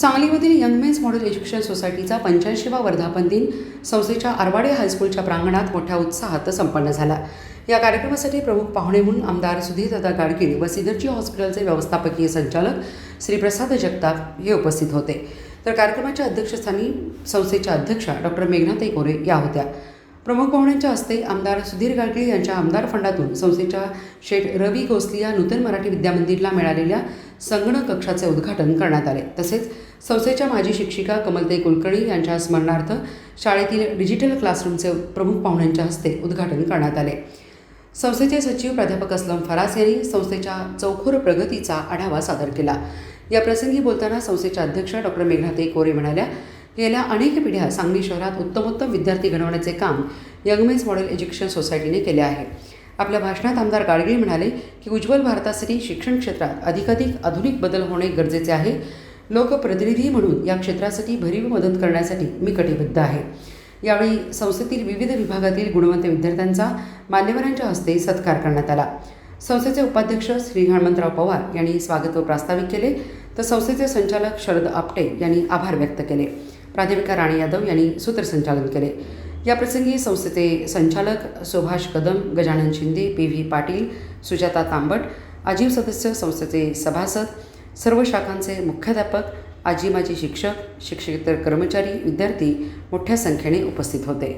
सांगलीमधील young men's model education सोसायटीचा पंच्याऐंशीवा वर्धापन दिन संस्थेच्या आरवाडे हायस्कूलच्या प्रांगणात मोठ्या उत्साहात संपन्न झाला. या कार्यक्रमासाठी प्रमुख पाहुणे म्हणून आमदार सुधीरदादा गाडगीळ व सिदर्जी हॉस्पिटलचे व्यवस्थापकीय संचालक श्री प्रसाद जगताप हे उपस्थित होते. तर कार्यक्रमाच्या अध्यक्षस्थानी संस्थेच्या अध्यक्षा डॉक्टर मेघनाताई कोरे या होत्या. प्रमुख पाहुण्यांच्या हस्ते आमदार सुधीर गाडगीळ यांच्या आमदार फंडातून संस्थेच्या शेठ रवी गोसलिया नूतन मराठी विद्यामंदिरला मिळालेल्या संगणक कक्षाचे उद्घाटन करण्यात आले. तसेच संस्थेच्या माजी शिक्षिका कमलताई कुलकर्णी यांच्या स्मरणार्थ शाळेतील डिजिटल क्लासरूमचे प्रमुख पाहुण्यांच्या हस्ते उद्घाटन करण्यात आले. संस्थेचे सचिव प्राध्यापक असलम फरास यांनी संस्थेच्या चौखोर प्रगतीचा आढावा सादर केला. या प्रसंगी बोलताना संस्थेच्या अध्यक्ष डॉक्टर मेघनाते कोरे म्हणाल्या गेल्या अनेक पिढ्या सांगली शहरात उत्तमोत्तम विद्यार्थी घडवण्याचे काम यंगमेन्स मॉडेल एज्युकेशन सोसायटीने केले आहे. आपल्या भाषणात आमदार गाडगीळ म्हणाले की उज्ज्वल भारतासाठी शिक्षण क्षेत्रात अधिकाधिक आधुनिक बदल होणे गरजेचे आहे. लोकप्रतिनिधी म्हणून या क्षेत्रासाठी भरीव मदत करण्यासाठी मी कटिबद्ध आहे. यावेळी संस्थेतील विविध विभागातील गुणवंत विद्यार्थ्यांचा मान्यवरांच्या हस्ते सत्कार करण्यात आला. संस्थेचे उपाध्यक्ष श्री हणमंतराव पवार यांनी स्वागत व प्रास्ताविक केले. तर संस्थेचे संचालक शरद आपटे यांनी आभार व्यक्त केले. प्राध्यापिका राणी यादव यांनी सूत्रसंचालन केले. याप्रसंगी संस्थेचे संचालक सुभाष कदम गजानन शिंदे पी व्ही पाटील सुजाता तांबट आजीव सदस्य संस्थेचे सभासद सर्व शाखांचे मुख्याध्यापक आजी माजी शिक्षक शिक्षकेतर कर्मचारी विद्यार्थी मोठ्या संख्येने उपस्थित होते.